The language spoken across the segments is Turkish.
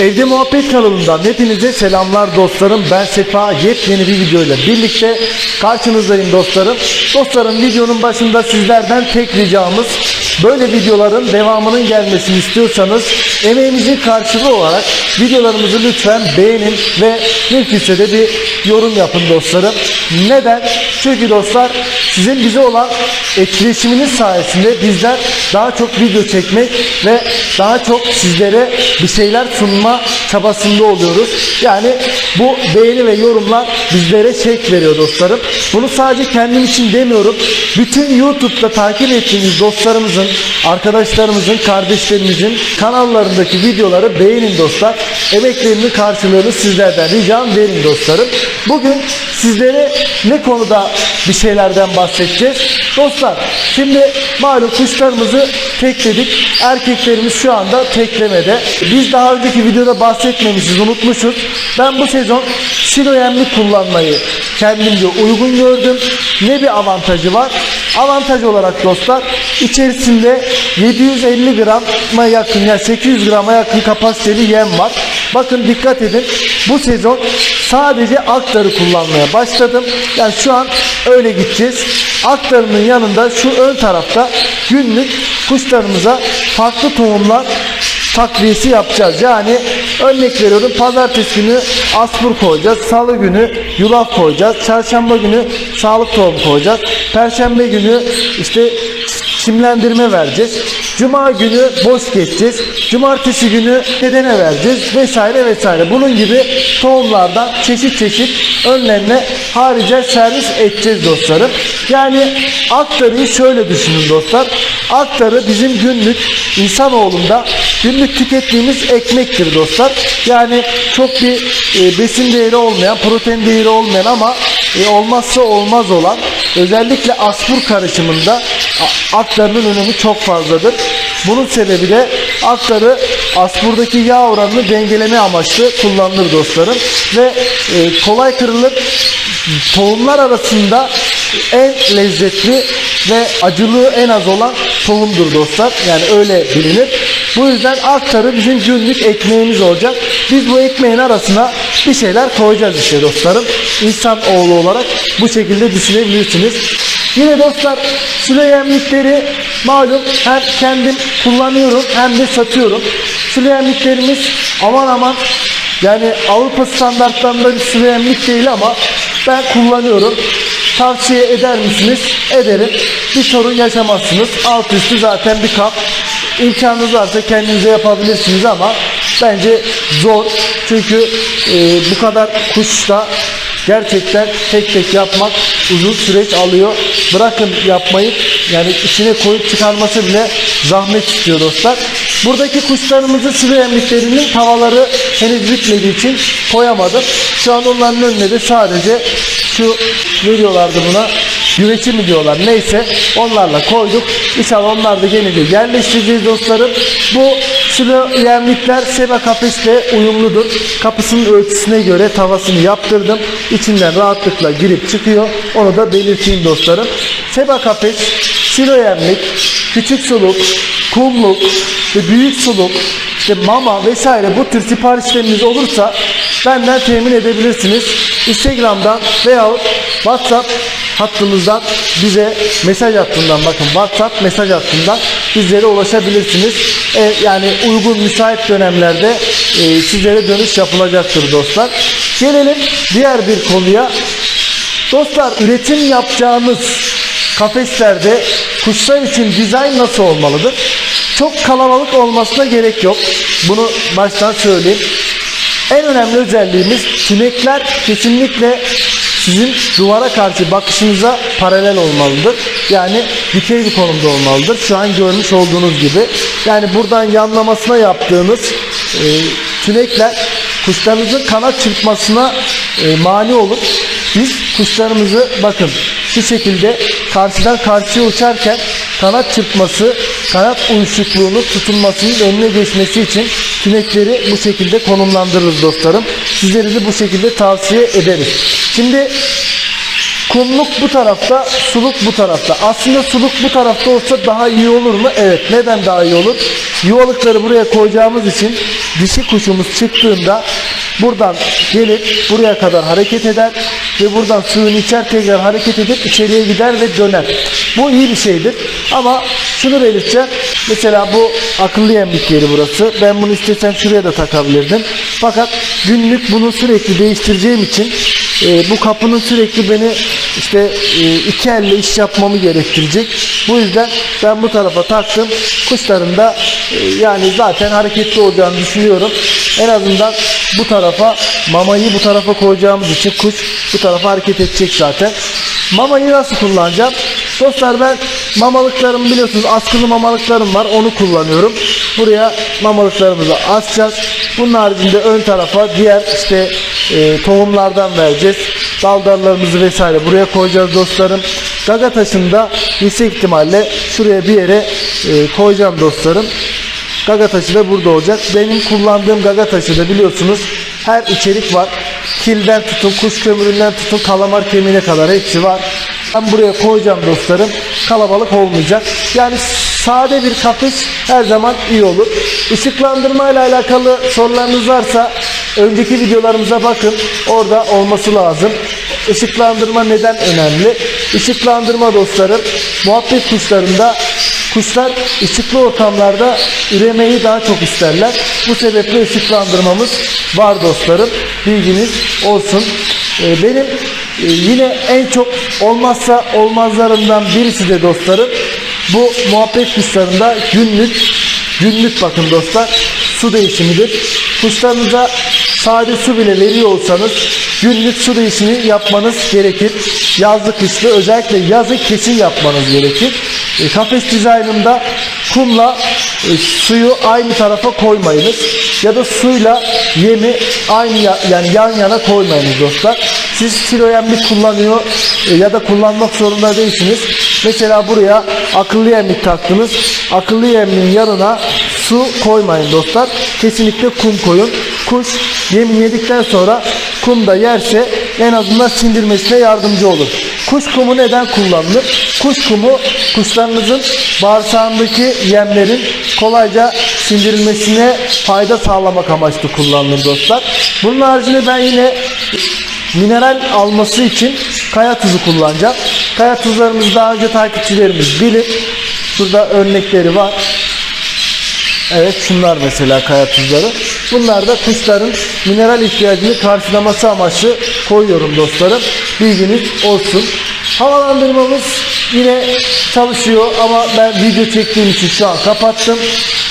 Evde Muhabbet kanalından hepinize selamlar dostlarım. Ben Sefa yepyeni bir videoyla birlikte karşınızdayım dostlarım. Dostlarım videonun başında sizlerden tek ricamız böyle videoların devamının gelmesini istiyorsanız emeğimizin karşılığı olarak videolarımızı lütfen beğenin ve mümkünse de bir yorum yapın dostlarım. Neden? Çünkü dostlar sizin bize olan etkileşiminiz sayesinde bizler daha çok video çekmek ve daha çok sizlere bir şeyler sunma çabasında oluyoruz. Yani bu beğeni ve yorumlar bizlere şek veriyor dostlarım. Bunu sadece kendim için demiyorum. Bütün YouTube'da takip ettiğiniz dostlarımızın, arkadaşlarımızın, kardeşlerimizin kanallarındaki videoları beğenin dostlar. Emeklerinin karşılığını sizlerden ricam verin dostlarım. Bugün sizlere ne konuda bir şeylerden bahsedeceğiz? Dostlar şimdi malum kuşlarımızı tekledik. Erkeklerimiz şu anda teklemede. Biz daha önceki videoda bahsetmemişiz, unutmuşuz. Ben bu sezon silo yemli kullanmayı kendimce uygun gördüm. Ne bir avantajı var? Avantaj olarak dostlar içerisinde 750 grama yakın yani 800 grama yakın kapasiteli yem var. Bakın dikkat edin bu sezon sadece aktarı kullanmaya başladım. Yani şu an öyle gideceğiz. Aktarının yanında şu ön tarafta günlük kuşlarımıza farklı tohumlar takviyesi yapacağız. Yani örnek veriyorum pazartesi günü aspur koyacağız. Salı günü yulaf koyacağız. Çarşamba günü sağlık tohumu koyacağız. Perşembe günü işte çimlendirme vereceğiz. Cuma günü boş geçeceğiz. Cumartesi günü nedene vereceğiz vesaire vesaire. Bunun gibi tohumlardan çeşit çeşit önlerine harici servis edeceğiz dostlarım. Yani aktarıyı şöyle düşünün dostlar. Aktarı bizim günlük insanoğlunda günlük tükettiğimiz ekmektir dostlar. Yani çok bir e, besin değeri olmayan, protein değeri olmayan ama e, olmazsa olmaz olan özellikle aspur karışımında a- aktarının önemi çok fazladır. Bunun sebebi de aktarı aspurdaki yağ oranını dengeleme amaçlı kullanılır dostlarım. Ve e, kolay kırılıp tohumlar arasında en lezzetli ve acılığı en az olan tohumdur dostlar. Yani öyle bilinir. Bu yüzden aktarı bizim günlük ekmeğimiz olacak. Biz bu ekmeğin arasına bir şeyler koyacağız işte dostlarım. İnsan oğlu olarak bu şekilde düşünebilirsiniz. Yine dostlar süre yemlikleri malum hem kendim kullanıyorum hem de satıyorum. Süre yemliklerimiz aman aman yani Avrupa standartlarında bir süre yemlik değil ama ben kullanıyorum. Tavsiye eder misiniz? Ederim. Bir sorun yaşamazsınız. Alt üstü zaten bir kap. İmkanınız varsa kendinize yapabilirsiniz ama bence zor. Çünkü e, bu kadar kuşla gerçekten tek tek yapmak uzun süreç alıyor. Bırakın yapmayı yani içine koyup çıkarması bile zahmet istiyor dostlar. Buradaki kuşlarımızın sürü emliklerinin tavaları henüz bitmediği için koyamadım. Şu an onların önüne de sadece şu ne diyorlardı buna? Güveçi mi diyorlar neyse onlarla koyduk. İnşallah onlar da gelince yerleştireceğiz dostlarım. Bu sürü yemlikler Seba kafesle uyumludur. Kapısının ölçüsüne göre tavasını yaptırdım. İçinden rahatlıkla girip çıkıyor. Onu da belirteyim dostlarım. Seba kafes, silo yemlik, küçük suluk, kumluk ve büyük suluk, işte mama vesaire bu tür siparişleriniz olursa benden temin edebilirsiniz. Instagram'dan veyahut WhatsApp hattımızdan bize mesaj hattından bakın WhatsApp mesaj hattından bizlere ulaşabilirsiniz. E, yani uygun müsait dönemlerde e, sizlere dönüş yapılacaktır dostlar. Gelelim diğer bir konuya. Dostlar üretim yapacağımız kafeslerde kuşlar için dizayn nasıl olmalıdır? Çok kalabalık olmasına gerek yok. Bunu baştan söyleyeyim. En önemli özelliğimiz tünekler kesinlikle sizin duvara karşı bakışınıza paralel olmalıdır. Yani dikey bir konumda olmalıdır. Şu an görmüş olduğunuz gibi. Yani buradan yanlamasına yaptığınız e, tünekler kuşlarınızın kanat çırpmasına e, mani olur. Biz kuşlarımızı bakın şu şekilde karşıdan karşıya uçarken kanat çırpması, kanat uyuşukluğunu tutulmasının önüne geçmesi için tünekleri bu şekilde konumlandırırız dostlarım. Sizleri de bu şekilde tavsiye ederiz. Şimdi kumluk bu tarafta, suluk bu tarafta. Aslında suluk bu tarafta olsa daha iyi olur mu? Evet. Neden daha iyi olur? yuvalıkları buraya koyacağımız için dişi kuşumuz çıktığında buradan gelip buraya kadar hareket eder ve buradan suyunu içer tekrar hareket edip içeriye gider ve döner. Bu iyi bir şeydir. Ama şunu belirteceğim. Mesela bu akıllı yemlik yeri burası. Ben bunu istesem şuraya da takabilirdim. Fakat günlük bunu sürekli değiştireceğim için e, bu kapının sürekli beni işte e, iki elle iş yapmamı gerektirecek. Bu yüzden ben bu tarafa taktım. Kuşların da e, yani zaten hareketli olacağını düşünüyorum. En azından bu tarafa mamayı bu tarafa koyacağımız için kuş bu tarafa hareket edecek zaten. Mamayı nasıl kullanacağım? Dostlar ben mamalıklarım biliyorsunuz askılı mamalıklarım var onu kullanıyorum. Buraya mamalıklarımızı asacağız. Bunun haricinde ön tarafa diğer işte e, tohumlardan vereceğiz. Daldallarımızı vesaire buraya koyacağız dostlarım. Gaga taşını da yüksek ihtimalle şuraya bir yere e, koyacağım dostlarım. Gaga taşı da burada olacak. Benim kullandığım gaga taşı da biliyorsunuz her içerik var. Kilden tutun, kuş kömüründen tutun, kalamar kemiğine kadar hepsi var. Ben buraya koyacağım dostlarım. Kalabalık olmayacak. Yani sade bir kafes her zaman iyi olur. Işıklandırma ile alakalı sorularınız varsa önceki videolarımıza bakın. Orada olması lazım. Işıklandırma neden önemli? Işıklandırma dostlarım muhabbet kuşlarında Kuşlar ışıklı ortamlarda üremeyi daha çok isterler. Bu sebeple ışıklandırmamız var dostlarım. Bilginiz olsun. Ee, benim yine en çok olmazsa olmazlarımdan birisi de dostlarım. Bu muhabbet kuşlarında günlük günlük bakın dostlar su değişimidir. Kuşlarınıza sade su bile veriyor olsanız günlük su değişimi yapmanız gerekir. Yazlı kışlı özellikle yazı kesin yapmanız gerekir. E, kafes dizaynında kumla e, suyu aynı tarafa koymayınız. Ya da suyla yemi aynı ya- yani yan yana koymayınız dostlar. Siz silo yemlik kullanıyor e, ya da kullanmak zorunda değilsiniz. Mesela buraya akıllı yemlik taktınız. Akıllı yemliğin yanına su koymayın dostlar. Kesinlikle kum koyun. Kuş yemi yedikten sonra kum da yerse en azından sindirmesine yardımcı olur. Kuş kumu neden kullanılır? Kuş kumu kuşlarınızın bağırsağındaki yemlerin kolayca sindirilmesine fayda sağlamak amaçlı kullanılır dostlar. Bunun haricinde ben yine mineral alması için kaya tuzu kullanacağım. Kaya tuzlarımızı daha önce takipçilerimiz bilir. Burada örnekleri var. Evet şunlar mesela kaya tuzları. Bunlar da kuşların mineral ihtiyacını karşılaması amaçlı koyuyorum dostlarım. Bilginiz olsun. Havalandırmamız yine çalışıyor ama ben video çektiğim için şu an kapattım.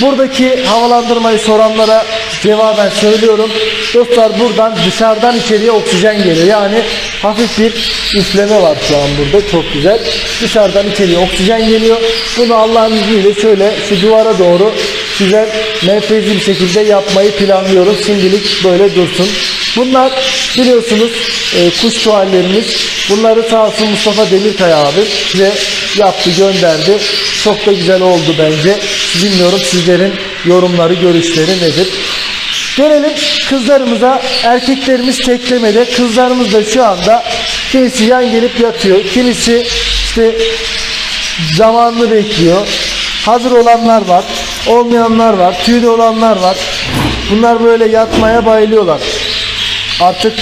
Buradaki havalandırmayı soranlara cevaben söylüyorum. Dostlar buradan dışarıdan içeriye oksijen geliyor. Yani hafif bir üfleme var şu an burada. Çok güzel. Dışarıdan içeriye oksijen geliyor. Bunu Allah'ın izniyle şöyle şu duvara doğru güzel menfezli bir şekilde yapmayı planlıyorum. Şimdilik böyle dursun. Bunlar biliyorsunuz e, kuş tuvallerimiz. Bunları sağ olsun Mustafa Demirkaya abi size yaptı gönderdi. Çok da güzel oldu bence. Bilmiyorum sizlerin yorumları, görüşleri nedir? Gelelim kızlarımıza. Erkeklerimiz teklemede. Kızlarımız da şu anda kimisi yan gelip yatıyor. Kimisi işte zamanını bekliyor. Hazır olanlar var. Olmayanlar var. Tüylü olanlar var. Bunlar böyle yatmaya bayılıyorlar. Artık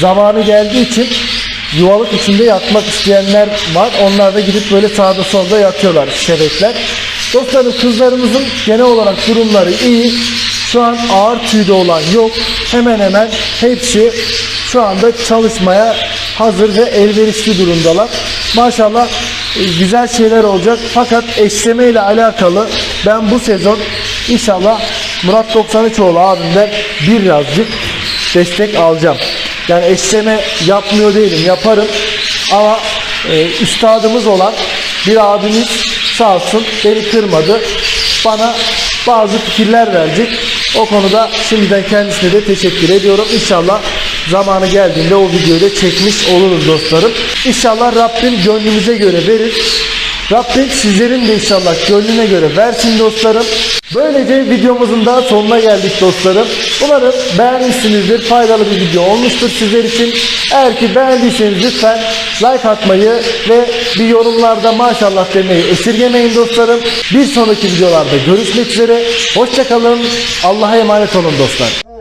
zamanı geldiği için yuvalık içinde yatmak isteyenler var. Onlar da gidip böyle sağda solda yatıyorlar şebekler. Dostlarım kızlarımızın genel olarak durumları iyi. Şu an ağır tüyde olan yok. Hemen hemen hepsi şu anda çalışmaya hazır ve elverişli durumdalar. Maşallah e, güzel şeyler olacak. Fakat eşleme ile alakalı ben bu sezon inşallah Murat 93oğlu abimden birazcık destek alacağım. Yani eşleme yapmıyor değilim, yaparım. Ama e, üstadımız olan bir abimiz sağ olsun beni kırmadı. Bana bazı fikirler verecek. O konuda şimdiden kendisine de teşekkür ediyorum. İnşallah zamanı geldiğinde o videoyu da çekmiş oluruz dostlarım. İnşallah Rabbim gönlümüze göre verir Rabbim sizlerin de inşallah gönlüne göre versin dostlarım. Böylece videomuzun da sonuna geldik dostlarım. Umarım beğenmişsinizdir. Faydalı bir video olmuştur sizler için. Eğer ki beğendiyseniz lütfen like atmayı ve bir yorumlarda maşallah demeyi esirgemeyin dostlarım. Bir sonraki videolarda görüşmek üzere. Hoşçakalın. Allah'a emanet olun dostlar.